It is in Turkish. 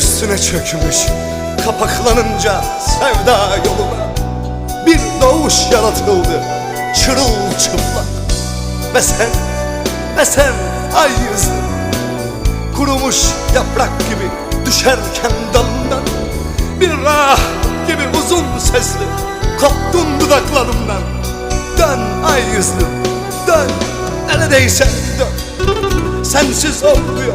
Göğsüne çökmüş. Kapaklanınca sevda yoluna Bir doğuş yaratıldı çırılçıplak. Ve sen, ve sen ay yüzlü Kurumuş yaprak gibi düşerken dalından Bir rah gibi uzun sesli koptun dudaklarımdan. Dön ay yüzlü dön neredeyse dön. Sensiz olmuyor